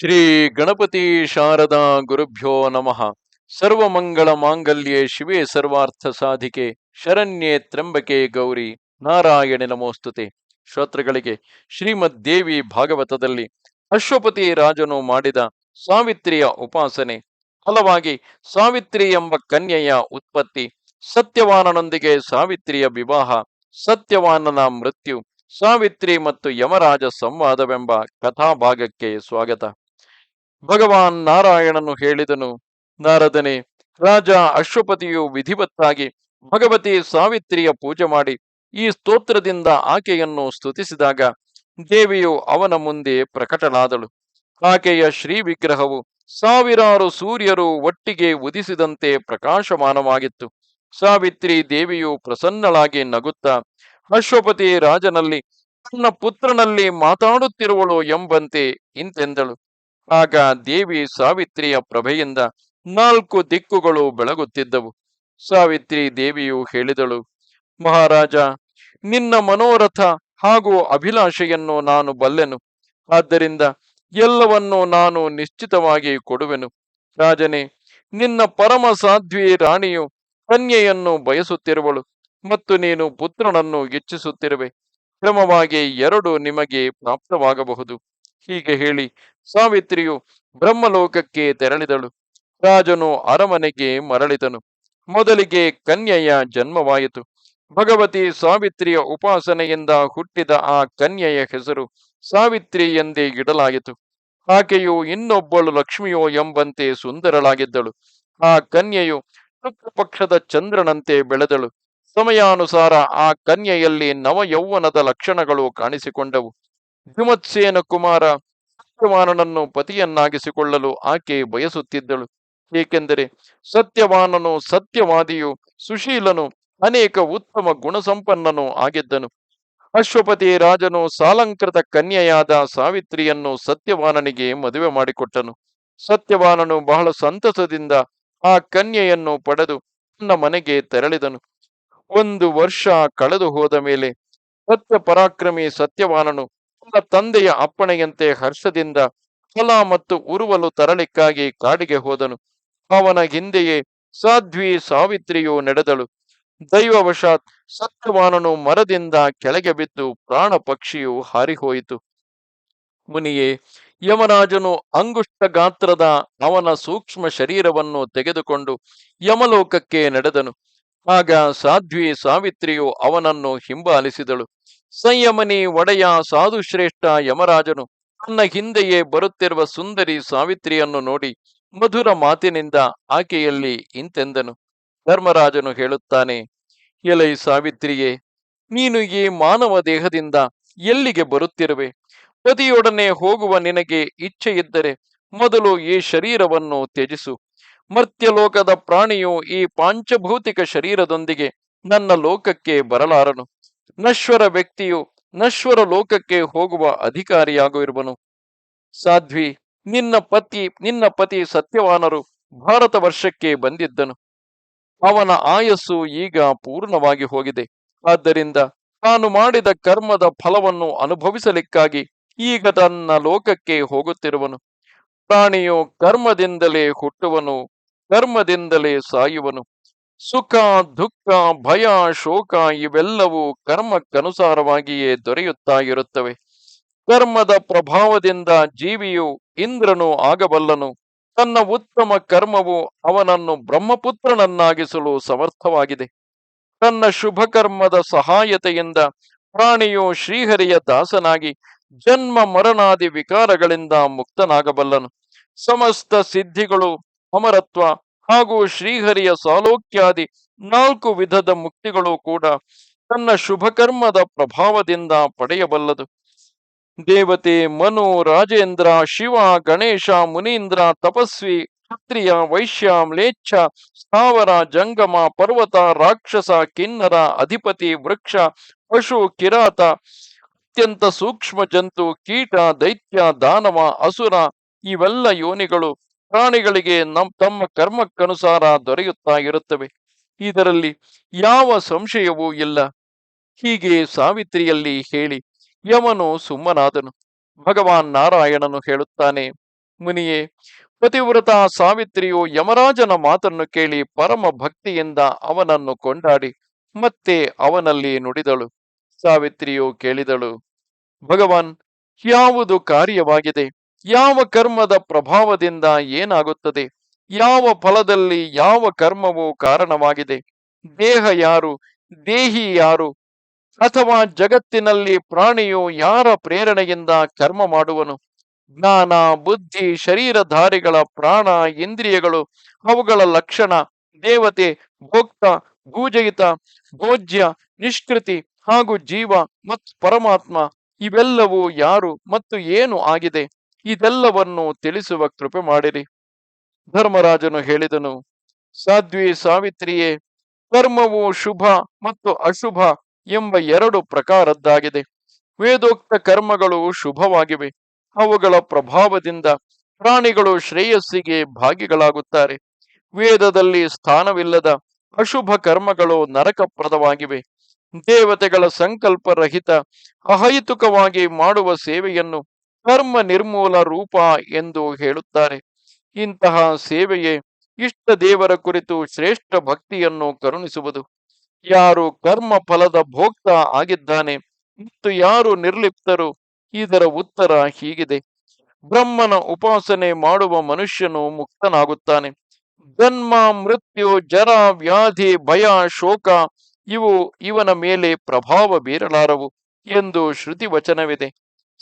ಶ್ರೀ ಗಣಪತಿ ಶಾರದಾ ಗುರುಭ್ಯೋ ನಮಃ. ಸರ್ವಮಂಗಳ ಮಾಂಗಲ್ಯೆ ಶಿವೇ ಸರ್ವಾರ್ಥ ಸಾಧಿಕೆ, ಶರಣ್ಯೆ ತ್ರಂಬಕೆ ಗೌರಿ ನಾರಾಯಣ ನಮೋಸ್ತುತೆ. ಶ್ರೋತೃಗಳಿಗೆ ಶ್ರೀಮದ್ ದೇವಿ ಭಾಗವತದಲ್ಲಿ ಅಶ್ವಪತಿ ರಾಜನು ಮಾಡಿದ ಸಾವಿತ್ರಿಯ ಉಪಾಸನೆ. ಫಲವಾಗಿ ಸಾವಿತ್ರಿ ಎಂಬ ಕನ್ಯೆಯ ಉತ್ಪತ್ತಿ, ಸತ್ಯವಾನನೊಂದಿಗೆ ಸಾವಿತ್ರಿಯ ವಿವಾಹ, ಸತ್ಯವಾನನ ಮೃತ್ಯು, ಸಾವಿತ್ರಿ ಮತ್ತು ಯಮರಾಜ ಸಂವಾದವೆಂಬ ಕಥಾಭಾಗಕ್ಕೆ ಸ್ವಾಗತ. ಭಗವಾನ್ ನಾರಾಯಣನು ಹೇಳಿದನು, ನಾರದನೆ, ರಾಜ ಅಶ್ವಪತಿಯು ವಿಧಿವತ್ತಾಗಿ ಭಗವತಿ ಸಾವಿತ್ರಿಯ ಪೂಜೆ ಮಾಡಿ ಈ ಸ್ತೋತ್ರದಿಂದ ಆಕೆಯನ್ನು ಸ್ತುತಿಸಿದಾಗ ದೇವಿಯು ಅವನ ಮುಂದೆ ಪ್ರಕಟನಾದಳು. ಆಕೆಯ ಶ್ರೀ ವಿಗ್ರಹವು ಸಾವಿರಾರು ಸೂರ್ಯರು ಒಟ್ಟಿಗೆ ಉದಿಸಿದಂತೆ ಪ್ರಕಾಶಮಾನವಾಗಿತ್ತು. ಸಾವಿತ್ರಿ ದೇವಿಯು ಪ್ರಸನ್ನಳಾಗಿ ನಗುತ್ತಾ, ಅಶ್ವಪತಿ ರಾಜನಲ್ಲಿ, ತನ್ನ ಪುತ್ರನಲ್ಲಿ ಮಾತಾಡುತ್ತಿರುವಳು ಎಂಬಂತೆ ಇಂತೆಂದಳು. ಆಗ ದೇವಿ ಸಾವಿತ್ರಿಯ ಪ್ರಭೆಯಿಂದ ನಾಲ್ಕು ದಿಕ್ಕುಗಳು ಬೆಳಗುತ್ತಿದ್ದವು. ಸಾವಿತ್ರಿ ದೇವಿಯು ಹೇಳಿದಳು, ಮಹಾರಾಜ, ನಿನ್ನ ಮನೋರಥ ಹಾಗೂ ಅಭಿಲಾಷೆಯನ್ನು ನಾನು ಬಲ್ಲೆನು. ಆದ್ದರಿಂದ ಎಲ್ಲವನ್ನೂ ನಾನು ನಿಶ್ಚಿತವಾಗಿ ಕೊಡುವೆನು. ರಾಜನೇ, ನಿನ್ನ ಪರಮ ಸಾಧ್ವಿ ರಾಣಿಯು ಕನ್ಯೆಯನ್ನು ಬಯಸುತ್ತಿರುವಳು ಮತ್ತು ನೀನು ಪುತ್ರನನ್ನು ಇಚ್ಛಿಸುತ್ತಿರುವೆ ಕ್ರಮವಾಗಿ ಎರಡು ನಿಮಗೆ ಪ್ರಾಪ್ತವಾಗಬಹುದು. ಹೀಗೆ ಹೇಳಿ ಸಾವಿತ್ರಿಯು ಬ್ರಹ್ಮಲೋಕಕ್ಕೆ ತೆರಳಿದಳು. ರಾಜನು ಅರಮನೆಗೆ ಮರಳಿದನು. ಮೊದಲಿಗೆ ಕನ್ಯೆಯ ಜನ್ಮವಾಯಿತು. ಭಗವತಿ ಸಾವಿತ್ರಿಯ ಉಪಾಸನೆಯಿಂದ ಹುಟ್ಟಿದ ಆ ಕನ್ಯೆಯ ಹೆಸರು ಸಾವಿತ್ರಿ ಎಂದೇ ಇಡಲಾಯಿತು. ಆಕೆಯು ಇನ್ನೊಬ್ಬಳು ಲಕ್ಷ್ಮಿಯೋ ಎಂಬಂತೆ ಸುಂದರಳಾಗಿದ್ದಳು. ಆ ಕನ್ಯೆಯು ಪಕ್ಷದ ಚಂದ್ರನಂತೆ ಬೆಳೆದಳು. ಸಮಯಾನುಸಾರ ಆ ಕನ್ಯೆಯಲ್ಲಿ ನವಯೌವನದ ಲಕ್ಷಣಗಳು ಕಾಣಿಸಿಕೊಂಡವು. ಧುಮತ್ಸೇನ ಕುಮಾರ ಸತ್ಯವಾನನನ್ನು ಪತಿಯನ್ನಾಗಿಸಿಕೊಳ್ಳಲು ಆಕೆ ಬಯಸುತ್ತಿದ್ದಳು. ಏಕೆಂದರೆ ಸತ್ಯವಾನನು ಸತ್ಯವಾದಿಯು ಸುಶೀಲನು ಅನೇಕ ಉತ್ತಮ ಗುಣಸಂಪನ್ನನು ಆಗಿದ್ದನು. ಅಶ್ವಪತಿ ರಾಜನು ಸಾಲಂಕೃತ ಕನ್ಯೆಯಾದ ಸಾವಿತ್ರಿಯನ್ನು ಸತ್ಯವಾನನಿಗೆ ಮದುವೆ ಮಾಡಿಕೊಟ್ಟನು. ಸತ್ಯವಾನನು ಬಹಳ ಸಂತಸದಿಂದ ಆ ಕನ್ಯೆಯನ್ನು ಪಡೆದು ತನ್ನ ಮನೆಗೆ ತೆರಳಿದನು. ಒಂದು ವರ್ಷ ಕಳೆದು ಹೋದ ಮೇಲೆ ಸತ್ಯ ಪರಾಕ್ರಮಿ ಸತ್ಯವಾನನು ತನ್ನ ತಂದೆಯ ಅಪ್ಪಣೆಯಂತೆ ಹರ್ಷದಿಂದ ಹೊಲ ಮತ್ತು ಉರುವಲು ತರಲಿಕ್ಕಾಗಿ ಕಾಡಿಗೆ ಹೋದನು. ಅವನ ಹಿಂದೆಯೇ ಸಾಧ್ವಿ ಸಾವಿತ್ರಿಯು ನಡೆದಳು. ದೈವವಶಾತ್ ಸತ್ಯವಾನನು ಮರದಿಂದ ಕೆಳಗೆ ಬಿದ್ದು ಪ್ರಾಣ ಪಕ್ಷಿಯು ಹಾರಿಹೋಯಿತು. ಮುನಿಯೇ, ಯಮರಾಜನು ಅಂಗುಷ್ಟ ಗಾತ್ರದ ಅವನ ಸೂಕ್ಷ್ಮ ಶರೀರವನ್ನು ತೆಗೆದುಕೊಂಡು ಯಮಲೋಕಕ್ಕೆ ನಡೆದನು. ಆಗ ಸಾಧ್ವಿ ಸಾವಿತ್ರಿಯು ಅವನನ್ನು ಹಿಂಬಾಲಿಸಿದಳು. ಸಂಯಮನಿ ಒಡೆಯ ಸಾಧುಶ್ರೇಷ್ಠ ಯಮರಾಜನು ತನ್ನ ಹಿಂದೆಯೇ ಬರುತ್ತಿರುವ ಸುಂದರಿ ಸಾವಿತ್ರಿಯನ್ನು ನೋಡಿ ಮಧುರ ಮಾತಿನಿಂದ ಆಕೆಯಲ್ಲಿ ಇಂತೆಂದನು. ಧರ್ಮರಾಜನು ಹೇಳುತ್ತಾನೆ, ಎಲೈ ಸಾವಿತ್ರಿಯೇ, ನೀನು ಈ ಮಾನವ ದೇಹದಿಂದ ಎಲ್ಲಿಗೆ ಬರುತ್ತಿರುವೆ? ಪತಿಯೊಡನೆ ಹೋಗುವ ನಿನಗೆ ಇಚ್ಛೆ ಇದ್ದರೆ ಮೊದಲು ಈ ಶರೀರವನ್ನು ತ್ಯಜಿಸು. ಮರ್ತ್ಯಲೋಕದ ಪ್ರಾಣಿಯು ಈ ಪಾಂಚಭೌತಿಕ ಶರೀರದೊಂದಿಗೆ ನನ್ನ ಲೋಕಕ್ಕೆ ಬರಲಾರನು. ನಶ್ವರ ವ್ಯಕ್ತಿಯು ನಶ್ವರ ಲೋಕಕ್ಕೆ ಹೋಗುವ ಅಧಿಕಾರಿಯಾಗಿರುವನು ಸಾಧ್ವಿ, ನಿನ್ನ ಪತಿ ನಿನ್ನ ಪತಿ ಸತ್ಯವಾನರು ಭಾರತ ವರ್ಷಕ್ಕೆ ಬಂದಿದ್ದನು. ಅವನ ಆಯಸ್ಸು ಈಗ ಪೂರ್ಣವಾಗಿ ಹೋಗಿದೆ. ಆದ್ದರಿಂದ ತಾನು ಮಾಡಿದ ಕರ್ಮದ ಫಲವನ್ನು ಅನುಭವಿಸಲಿಕ್ಕಾಗಿ ಈಗ ತನ್ನ ಲೋಕಕ್ಕೆ ಹೋಗುತ್ತಿರುವನು. ಪ್ರಾಣಿಯು ಕರ್ಮದಿಂದಲೇ ಹುಟ್ಟುವನು, ಕರ್ಮದಿಂದಲೇ ಸಾಯುವನು. ಸುಖ, ದುಃಖ, ಭಯ, ಶೋಕ ಇವೆಲ್ಲವೂ ಕರ್ಮಕ್ಕನುಸಾರವಾಗಿಯೇ ದೊರೆಯುತ್ತಾ ಇರುತ್ತವೆ ಕರ್ಮದ ಪ್ರಭಾವದಿಂದ ಜೀವಿಯು ಇಂದ್ರನು ಆಗಬಲ್ಲನು. ತನ್ನ ಉತ್ತಮ ಕರ್ಮವು ಅವನನ್ನು ಬ್ರಹ್ಮಪುತ್ರನನ್ನಾಗಿಸಲು ಸಮರ್ಥವಾಗಿದೆ. ತನ್ನ ಶುಭ ಕರ್ಮದ ಸಹಾಯತೆಯಿಂದ ಪ್ರಾಣಿಯು ಶ್ರೀಹರಿಯ ದಾಸನಾಗಿ ಜನ್ಮ ಮರಣಾದಿ ವಿಕಾರಗಳಿಂದ ಮುಕ್ತನಾಗಬಲ್ಲನು. ಸಮಸ್ತ ಸಿದ್ಧಿಗಳು ಅಮರತ್ವ ಹಾಗೂ ಶ್ರೀಹರಿಯ ಸಾಲೋಕ್ಯಾದಿ ನಾಲ್ಕು ವಿಧದ ಮುಕ್ತಿಗಳು ಕೂಡ ತನ್ನ ಶುಭಕರ್ಮದ ಪ್ರಭಾವದಿಂದ ಪಡೆಯಬಲ್ಲದು. ದೇವತೆ, ಮನು, ರಾಜೇಂದ್ರ, ಶಿವ, ಗಣೇಶ, ಮುನೀಂದ್ರ, ತಪಸ್ವಿ, ಕ್ಷತ್ರಿಯ, ವೈಶ್ಯ, ಮ್ಲೇಚ್ಛ, ಸ್ಥಾವರ, ಜಂಗಮ, ಪರ್ವತ, ರಾಕ್ಷಸ, ಕಿನ್ನರ, ಅಧಿಪತಿ, ವೃಕ್ಷ, ಪಶು, ಕಿರಾತ, ಅತ್ಯಂತ ಸೂಕ್ಷ್ಮ ಜಂತು, ಕೀಟ, ದೈತ್ಯ, ದಾನವ, ಅಸುರ, ಇವೆಲ್ಲ ಯೋನಿಗಳು ಪ್ರಾಣಿಗಳಿಗೆ ನಮ್, ತಮ್ಮ ಕರ್ಮಕ್ಕನುಸಾರ ದೊರೆಯುತ್ತಾ ಇರುತ್ತವೆ. ಇದರಲ್ಲಿ ಯಾವ ಸಂಶಯವೂ ಇಲ್ಲ. ಹೀಗೆ ಸಾವಿತ್ರಿಯಲ್ಲಿ ಹೇಳಿ, ಯಮನು ಸುಮ್ಮನಾದನು. ಭಗವಾನ್ ನಾರಾಯಣನು ಹೇಳುತ್ತಾನೆ, ಮುನಿಯೇ, ಪತಿವ್ರತ ಸಾವಿತ್ರಿಯು ಯಮರಾಜನ ಮಾತನ್ನು ಕೇಳಿ ಪರಮ ಭಕ್ತಿಯಿಂದ ಅವನನ್ನು ಕೊಂಡಾಡಿ, ಮತ್ತೆ ಅವನಲ್ಲಿ ನುಡಿದಳು. ಸಾವಿತ್ರಿಯು ಕೇಳಿದಳು, ಭಗವಾನ್, ಯಾವುದು ಕಾರ್ಯವಾಗಿದೆ? ಯಾವ ಕರ್ಮದ ಪ್ರಭಾವದಿಂದ ಏನಾಗುತ್ತದೆ? ಯಾವ ಫಲದಲ್ಲಿ ಯಾವ ಕರ್ಮವು ಕಾರಣವಾಗಿದೆ? ದೇಹ ಯಾರು? ದೇಹಿ ಯಾರು? ಅಥವಾ ಜಗತ್ತಿನಲ್ಲಿ ಪ್ರಾಣಿಯು ಯಾರ ಪ್ರೇರಣೆಯಿಂದ ಕರ್ಮ ಮಾಡುವನು? ಜ್ಞಾನ, ಬುದ್ಧಿ, ಶರೀರಧಾರಿಗಳ ಪ್ರಾಣ, ಇಂದ್ರಿಯಗಳು, ಅವುಗಳ ಲಕ್ಷಣ, ದೇವತೆ, ಭೋಕ್ತ, ಭೂಜಯಿತ, ಭೋಜ್ಯ, ನಿಷ್ಕೃತಿ ಹಾಗೂ ಜೀವ ಮತ್ತು ಪರಮಾತ್ಮ ಇವೆಲ್ಲವೂ ಯಾರು ಮತ್ತು ಏನು ಆಗಿದೆ? ಇದೆಲ್ಲವನ್ನು ತಿಳಿಸುವ ಕೃಪೆ ಮಾಡಿರಿ. ಧರ್ಮರಾಜನು ಹೇಳಿದನು, ಸಾಧ್ವಿ ಸಾವಿತ್ರಿಯೇ, ಕರ್ಮವು ಶುಭ ಮತ್ತು ಅಶುಭ ಎಂಬ ಎರಡು ಪ್ರಕಾರದ್ದಾಗಿದೆ. ವೇದೋಕ್ತ ಕರ್ಮಗಳು ಶುಭವಾಗಿವೆ. ಅವುಗಳ ಪ್ರಭಾವದಿಂದ ಪ್ರಾಣಿಗಳು ಶ್ರೇಯಸ್ಸಿಗೆ ಭಾಗಿಗಳಾಗುತ್ತಾರೆ. ವೇದದಲ್ಲಿ ಸ್ಥಾನವಿಲ್ಲದ ಅಶುಭ ಕರ್ಮಗಳು ನರಕಪ್ರದವಾಗಿವೆ. ದೇವತೆಗಳ ಸಂಕಲ್ಪರಹಿತ ಅಹೈತುಕವಾಗಿ ಮಾಡುವ ಸೇವೆಯನ್ನು ಕರ್ಮ ನಿರ್ಮೂಲ ರೂಪ ಎಂದು ಹೇಳುತ್ತಾರೆ. ಇಂತಹ ಸೇವೆಯೇ ಇಷ್ಟ ದೇವರ ಕುರಿತು ಶ್ರೇಷ್ಠ ಭಕ್ತಿಯನ್ನು ಕರುಣಿಸುವುದು. ಯಾರು ಕರ್ಮ ಫಲದ ಭೋಕ್ತ ಆಗಿದ್ದಾನೆ ಮತ್ತು ಯಾರು ನಿರ್ಲಿಪ್ತರು? ಇದರ ಉತ್ತರ ಹೀಗಿದೆ. ಬ್ರಹ್ಮನ ಉಪಾಸನೆ ಮಾಡುವ ಮನುಷ್ಯನು ಮುಕ್ತನಾಗುತ್ತಾನೆ. ಜನ್ಮ, ಮೃತ್ಯು, ಜರ, ವ್ಯಾಧಿ, ಭಯ, ಶೋಕ, ಇವು ಇವನ ಮೇಲೆ ಪ್ರಭಾವ ಬೀರಲಾರವು ಎಂದು ಶ್ರುತಿ ವಚನವಿದೆ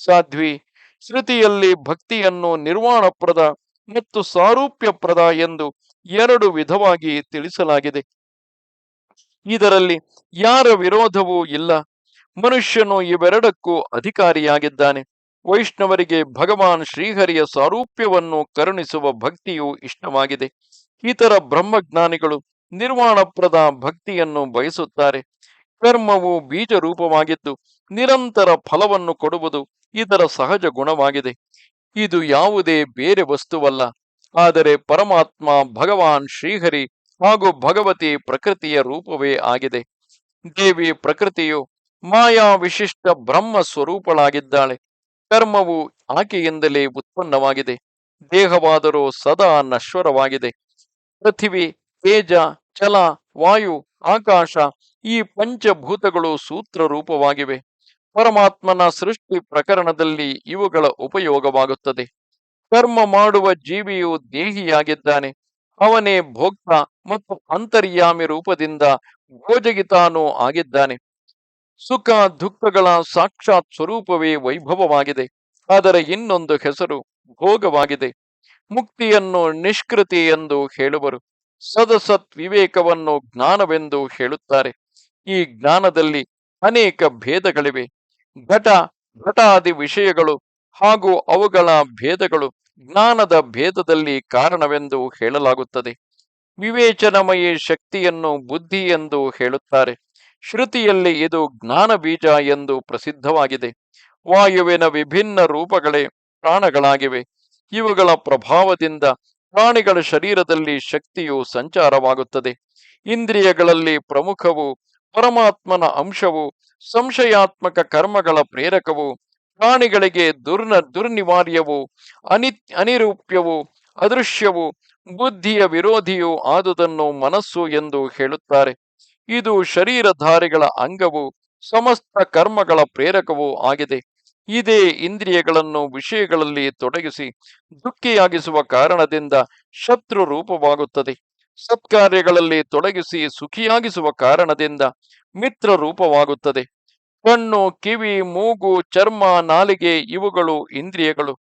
ಸಾಧ್ವಿ ಶ್ರುತಿಯಲ್ಲಿ ಭಕ್ತಿಯನ್ನು ನಿರ್ವಾಣಪ್ರದ ಮತ್ತು ಸಾರೂಪ್ಯಪ್ರದ ಎಂದು ಎರಡು ವಿಧವಾಗಿ ತಿಳಿಸಲಾಗಿದೆ. ಇದರಲ್ಲಿ ಯಾರ ವಿರೋಧವೂ ಇಲ್ಲ. ಮನುಷ್ಯನು ಇವೆರಡಕ್ಕೂ ಅಧಿಕಾರಿಯಾಗಿದ್ದಾನೆ. ವೈಷ್ಣವರಿಗೆ ಭಗವಾನ್ ಶ್ರೀಹರಿಯ ಸಾರೂಪ್ಯವನ್ನು ಕರುಣಿಸುವ ಭಕ್ತಿಯು ಇಷ್ಟವಾಗಿದೆ. ಇತರ ಬ್ರಹ್ಮಜ್ಞಾನಿಗಳು ನಿರ್ವಾಣಪ್ರದ ಭಕ್ತಿಯನ್ನು ಬಯಸುತ್ತಾರೆ. ಕರ್ಮವು ಬೀಜ ರೂಪವಾಗಿದ್ದು ನಿರಂತರ ಫಲವನ್ನು ಕೊಡುವುದು ಇದರ ಸಹಜ ಗುಣವಾಗಿದೆ. ಇದು ಯಾವುದೇ ಬೇರೆ ವಸ್ತುವಲ್ಲ. ಆದರೆ ಪರಮಾತ್ಮ, ಭಗವಾನ್ ಶ್ರೀಹರಿ ಹಾಗೂ ಭಗವತಿ ಪ್ರಕೃತಿಯ ರೂಪವೇ ಆಗಿದೆ. ದೇವಿ ಪ್ರಕೃತಿಯು ಮಾಯಾ ವಿಶಿಷ್ಟ ಬ್ರಹ್ಮ ಸ್ವರೂಪಳಾಗಿದ್ದಾಳೆ. ಕರ್ಮವು ಆಕೆಯಿಂದಲೇ ಉತ್ಪನ್ನವಾಗಿದೆ. ದೇಹವಾದರೂ ಸದಾ ನಶ್ವರವಾಗಿದೆ. ಪೃಥಿವಿ, ತೇಜ ಚಲ ವಾಯು, ಆಕಾಶ ಈ ಪಂಚಭೂತಗಳು ಸೂತ್ರ ರೂಪವಾಗಿವೆ ಪರಮಾತ್ಮನ ಸೃಷ್ಟಿ ಪ್ರಕರಣದಲ್ಲಿ ಇವುಗಳ ಉಪಯೋಗವಾಗುತ್ತದೆ. ಕರ್ಮ ಮಾಡುವ ಜೀವಿಯು ದೇಹಿಯಾಗಿದ್ದಾನೆ. ಅವನೇ ಭೋಕ್ತ ಮತ್ತು ಅಂತರ್ಯಾಮಿ ರೂಪದಿಂದ ಭೋಜಗಿತಾನೂ ಆಗಿದ್ದಾನೆ. ಸುಖ ದುಃಖಗಳ ಸಾಕ್ಷಾತ್ ಸ್ವರೂಪವೇ ವೈಭವವಾಗಿದೆ. ಆದರೆ ಇನ್ನೊಂದು ಹೆಸರು ಭೋಗವಾಗಿದೆ. ಮುಕ್ತಿಯನ್ನು ನಿಷ್ಕೃತಿ ಎಂದು ಹೇಳುವರು. ಸದಸತ್ ವಿವೇಕವನ್ನು ಜ್ಞಾನವೆಂದು ಹೇಳುತ್ತಾರೆ. ಈ ಜ್ಞಾನದಲ್ಲಿ ಅನೇಕ ಭೇದಗಳಿವೆ. ಘಟ, ಘಟಾದಿ ವಿಷಯಗಳು ಹಾಗೂ ಅವುಗಳ ಭೇದಗಳು ಜ್ಞಾನದ ಭೇದದಲ್ಲಿ ಕಾರಣವೆಂದು ಹೇಳಲಾಗುತ್ತದೆ. ವಿವೇಚನಮಯಿ ಶಕ್ತಿಯನ್ನು ಬುದ್ಧಿ ಎಂದು ಹೇಳುತ್ತಾರೆ. ಶ್ರುತಿಯಲ್ಲಿ ಇದು ಜ್ಞಾನ ಬೀಜ ಎಂದು ಪ್ರಸಿದ್ಧವಾಗಿದೆ. ವಾಯುವಿನ ವಿಭಿನ್ನ ರೂಪಗಳೇ ಪ್ರಾಣಗಳಾಗಿವೆ. ಇವುಗಳ ಪ್ರಭಾವದಿಂದ ಪ್ರಾಣಿಗಳ ಶರೀರದಲ್ಲಿ ಶಕ್ತಿಯು ಸಂಚಾರವಾಗುತ್ತದೆ. ಇಂದ್ರಿಯಗಳಲ್ಲಿ ಪ್ರಮುಖವು ಪರಮಾತ್ಮನ ಅಂಶವು, ಸಂಶಯಾತ್ಮಕ ಕರ್ಮಗಳ ಪ್ರೇರಕವು, ಪ್ರಾಣಿಗಳಿಗೆ ದುರ್ನ, ದುರ್ನಿವಾರ್ಯವು ಅನಿ ಅನಿರೂಪ್ಯವು, ಅದೃಶ್ಯವು, ಬುದ್ಧಿಯ ವಿರೋಧಿಯು ಆದುದನ್ನು ಮನಸ್ಸು ಎಂದು ಹೇಳುತ್ತಾರೆ. ಇದು ಶರೀರಧಾರಿಗಳ ಅಂಗವು, ಸಮಸ್ತ ಕರ್ಮಗಳ ಪ್ರೇರಕವೂ ಆಗಿದೆ. ಇದೇ ಇಂದ್ರಿಯಗಳನ್ನು ವಿಷಯಗಳಲ್ಲಿ ತೊಡಗಿಸಿ, ದುಃಖಿಯಾಗಿಸುವ ಕಾರಣದಿಂದ ಶತ್ರು ರೂಪವಾಗುತ್ತದೆ. ಸತ್ಕಾರ್ಯಗಳಲ್ಲಿ ತೊಡಗಿಸಿ ಸುಖಿಯಾಗಿಸುವ ಕಾರಣದಿಂದ ಮಿತ್ರ ರೂಪವಾಗುತ್ತದೆ. ಕಣ್ಣು, ಕಿವಿ, ಮೂಗು, ಚರ್ಮ, ನಾಲಿಗೆ ಇವುಗಳು ಇಂದ್ರಿಯಗಳು.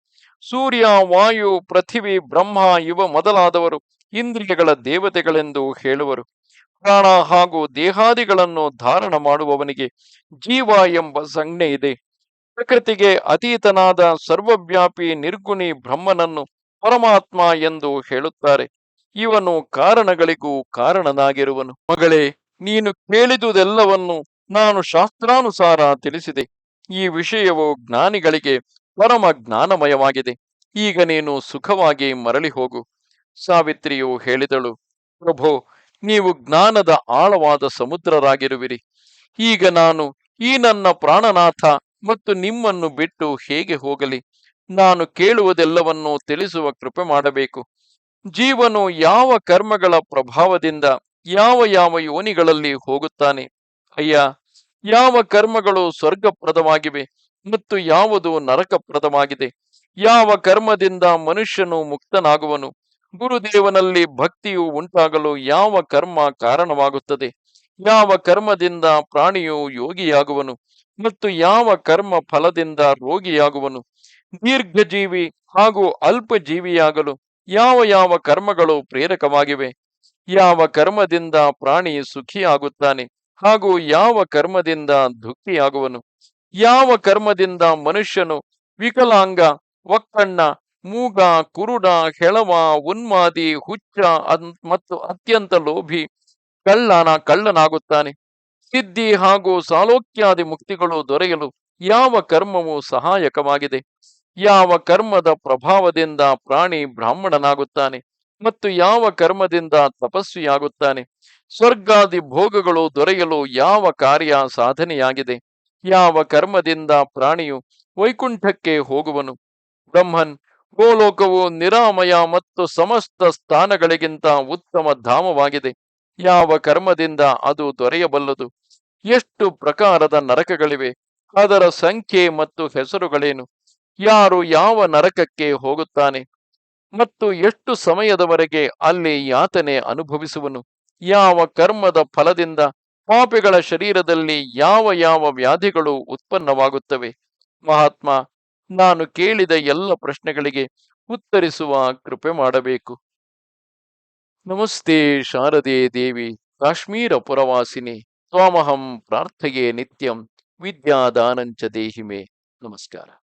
ಸೂರ್ಯ, ವಾಯು, ಪೃಥಿವಿ, ಬ್ರಹ್ಮ ಇವ ಮೊದಲಾದವರು ಇಂದ್ರಿಯಗಳ ದೇವತೆಗಳೆಂದು ಹೇಳುವರು. ಪ್ರಾಣ ಹಾಗೂ ದೇಹಾದಿಗಳನ್ನು ಧಾರಣ ಮಾಡುವವನಿಗೆ ಜೀವ ಎಂಬ ಸಂಜ್ಞೆ ಇದೆ. ಪ್ರಕೃತಿಗೆ ಅತೀತನಾದ ಸರ್ವವ್ಯಾಪಿ ನಿರ್ಗುಣಿ ಬ್ರಹ್ಮನನ್ನು ಪರಮಾತ್ಮ ಎಂದು ಹೇಳುತ್ತಾರೆ. ಇವನು ಕಾರಣಗಳಿಗೂ ಕಾರಣನಾಗಿರುವನು. ಮಗಳೇ, ನೀನು ಕೇಳಿದುದೆಲ್ಲವನ್ನು ನಾನು ಶಾಸ್ತ್ರಾನುಸಾರ ತಿಳಿಸಿದೆ. ಈ ವಿಷಯವು ಜ್ಞಾನಿಗಳಿಗೆ ಪರಮ ಜ್ಞಾನಮಯವಾಗಿದೆ ಈಗ ನೀನು ಸುಖವಾಗಿ ಮರಳಿ ಹೋಗು. ಸಾವಿತ್ರಿಯು ಹೇಳಿದಳು, ಪ್ರಭು, ನೀವು ಜ್ಞಾನದ ಆಳವಾದ ಸಮುದ್ರರಾಗಿರುವಿರಿ. ಈಗ ನಾನು ಈ ನನ್ನ ಪ್ರಾಣನಾಥ ಮತ್ತು ನಿಮ್ಮನ್ನು ಬಿಟ್ಟು ಹೇಗೆ ಹೋಗಲಿ? ನಾನು ಕೇಳುವುದೆಲ್ಲವನ್ನೂ ತಿಳಿಸುವ ಕೃಪೆ ಮಾಡಬೇಕು. ಜೀವನು ಯಾವ ಕರ್ಮಗಳ ಪ್ರಭಾವದಿಂದ ಯಾವ ಯಾವ ಯೋನಿಗಳಲ್ಲಿ ಹೋಗುತ್ತಾನೆ? ಅಯ್ಯ, ಯಾವ ಕರ್ಮಗಳು ಸ್ವರ್ಗಪ್ರದವಾಗಿವೆ ಮತ್ತು ಯಾವುದು ನರಕಪ್ರದವಾಗಿದೆ? ಯಾವ ಕರ್ಮದಿಂದ ಮನುಷ್ಯನು ಮುಕ್ತನಾಗುವನು? ಗುರುದೇವನಲ್ಲಿ ಭಕ್ತಿಯು ಉಂಟಾಗಲು ಯಾವ ಕರ್ಮ ಕಾರಣವಾಗುತ್ತದೆ? ಯಾವ ಕರ್ಮದಿಂದ ಪ್ರಾಣಿಯು ಯೋಗಿಯಾಗುವನು ಮತ್ತು ಯಾವ ಕರ್ಮ ಫಲದಿಂದ ರೋಗಿಯಾಗುವನು? ದೀರ್ಘಜೀವಿ ಹಾಗೂ ಅಲ್ಪ ಜೀವಿಯಾಗಲು ಯಾವ ಯಾವ ಕರ್ಮಗಳು ಪ್ರೇರಕವಾಗಿವೆ? ಯಾವ ಕರ್ಮದಿಂದ ಪ್ರಾಣಿ ಸುಖಿಯಾಗುತ್ತಾನೆ? ಹಾಗೂ ಯಾವ ಕರ್ಮದಿಂದ ದುಃಖಿಯಾಗುವನು? ಯಾವ ಕರ್ಮದಿಂದ ಮನುಷ್ಯನು ವಿಕಲಾಂಗ, ಒಕ್ಕಣ್ಣ, ಮೂಗ, ಕುರುಡ, ಹೆಳವ, ಉನ್ಮಾದಿ, ಹುಚ್ಚ ಮತ್ತು ಅತ್ಯಂತ ಲೋಭಿ ಕಳ್ಳನ ಕಳ್ಳನಾಗುತ್ತಾನೆ? ಸಿದ್ಧಿ ಹಾಗೂ ಸಾಲೋಕ್ಯಾದಿ ಮುಕ್ತಿಗಳು ದೊರೆಯಲು ಯಾವ ಕರ್ಮವು ಸಹಾಯಕವಾಗಿದೆ? ಯಾವ ಕರ್ಮದ ಪ್ರಭಾವದಿಂದ ಪ್ರಾಣಿ ಬ್ರಾಹ್ಮಣನಾಗುತ್ತಾನೆ ಮತ್ತು ಯಾವ ಕರ್ಮದಿಂದ ತಪಸ್ವಿಯಾಗುತ್ತಾನೆ? ಸ್ವರ್ಗಾದಿ ಭೋಗಗಳು ದೊರೆಯಲು ಯಾವ ಕಾರ್ಯ ಸಾಧನೆಯಾಗಿದೆ? ಯಾವ ಕರ್ಮದಿಂದ ಪ್ರಾಣಿಯು ವೈಕುಂಠಕ್ಕೆ ಹೋಗುವನು? ಬ್ರಹ್ಮನ್, ಗೋಲೋಕವು ನಿರಾಮಯ ಮತ್ತು ಸಮಸ್ತ ಸ್ಥಾನಗಳಿಗಿಂತ ಉತ್ತಮ ಧಾಮವಾಗಿದೆ. ಯಾವ ಕರ್ಮದಿಂದ ಅದು ದೊರೆಯಬಲ್ಲದು? ಎಷ್ಟು ಪ್ರಕಾರದ ನರಕಗಳಿವೆ? ಅದರ ಸಂಖ್ಯೆ ಮತ್ತು ಹೆಸರುಗಳೇನು? ಯಾರು ಯಾವ ನರಕಕ್ಕೆ ಹೋಗುತ್ತಾನೆ? ಮತ್ತು ಎಷ್ಟು ಸಮಯದವರೆಗೆ ಅಲ್ಲಿ ಯಾತನೆ ಅನುಭವಿಸುವನು? ಯಾವ ಕರ್ಮದ ಫಲದಿಂದ ಪಾಪಿಗಳ ಶರೀರದಲ್ಲಿ ಯಾವ ಯಾವ ವ್ಯಾಧಿಗಳು ಉತ್ಪನ್ನವಾಗುತ್ತವೆ? ಮಹಾತ್ಮ, ನಾನು ಕೇಳಿದ ಎಲ್ಲ ಪ್ರಶ್ನೆಗಳಿಗೆ ಉತ್ತರಿಸುವ ಕೃಪೆ ಮಾಡಬೇಕು. ನಮಸ್ತೆ ಶಾರದೆ ದೇವಿ, ಕಾಶ್ಮೀರ ಪುರವಾಸಿನಿ, ತ್ವಾಮಹಂ ಪ್ರಾರ್ಥೆಯೇ ನಿತ್ಯಂ, ವಿದ್ಯಾದಾನಂಚ ದೇಹಿಮೆ. ನಮಸ್ಕಾರ.